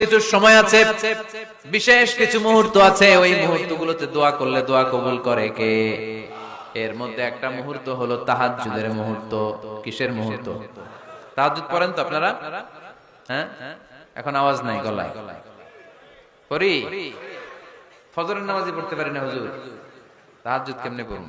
কিছু সময় আছে, বিশেষ কিছু মুহূর্ত আছে, ওই মুহূর্তগুলোতে দোয়া করলে দোয়া কবুল করে কে? এর মধ্যে একটা মুহূর্ত হলো তাহাজ্জুদের মুহূর্ত, কিসের মুহূর্ত? তাহাজ্জুদ পড়েন তো আপনারা? হ্যাঁ? এখন আওয়াজ নাই গলায়। পড়ি? ফজরের নামাজই পড়তে পারি না হুজুর। তাহাজ্জুদ কেমনে পড়ব?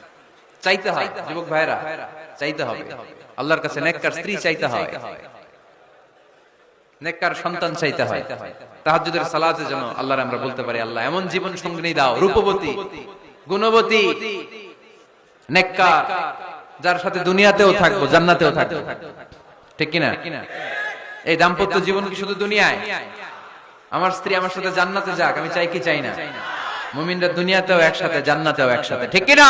চাইতে হয়, যুবক ভাইরা চাইতে হবে। আল্লাহর কাছে নেককার স্ত্রী চাইতে হয়। নেককার সন্তান চাইতে হয়। তাহাজ্জুদের সালাতে যেন আল্লাহর আমরা বলতে পারি, আল্লাহ, এমন জীবন সঙ্গিনী দাও, রূপবতী, গুণবতী, নেককার, যার সাথে দুনিয়াতেও থাকব, জান্নাতেও থাকব। ঠিক কিনা? এই দাম্পত্য জীবন কি শুধু দুনিয়ায়? আমার স্ত্রী আমার সাথে জান্নাতে যাক, আমি চাই কি চাই না? মুমিনরা দুনিয়াতেও একসাথে, জান্নাতেও একসাথে। ঠিক কিনা?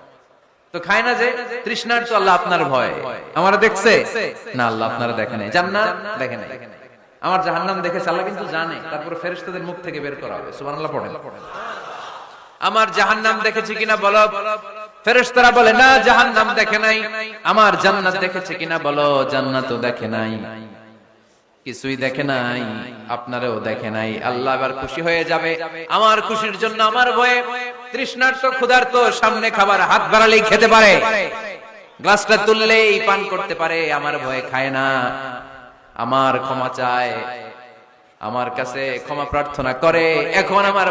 তো খায় না যে? তৃষ্ণার তো আল্লাহ আপনার ভয়। আমার দেখছে? না, আল্লাহ আপনারা দেখে নাই। জান্নাত? দেখে নাই। আমার জাহান্নাম দেখেছে, আল্লাহ কিন্তু জানে। তারপর ফেরেশতাদের মুখ থেকে বের করা হবে। সুবহানাল্লাহ, পড়েন। আমার জাহান্নাম দেখেছে কিনা বলো? ফেরেশতারা বলে, না, জাহান্নাম দেখে নাই। আমার জান্নাত দেখেছে কিনা বলো? জান্নাতও দেখে নাই। কিছুই দেখে নাই। আপনারও দেখে নাই। আল্লাহ এবার খুশি হয়ে যাবে। আমার খুশির জন্য, আমার ভয়ে। তৃষ্ণার্ত ক্ষুধার্ত সামনে খাবার হাত বাড়ালেই খেতে পারে। গ্লাসটা তুললেই পান করতে পারে, আমার ভয়ে খায় না। আমার ক্ষমা চায়, আমার কাছে ক্ষমা প্রার্থনা করে, এখন আমার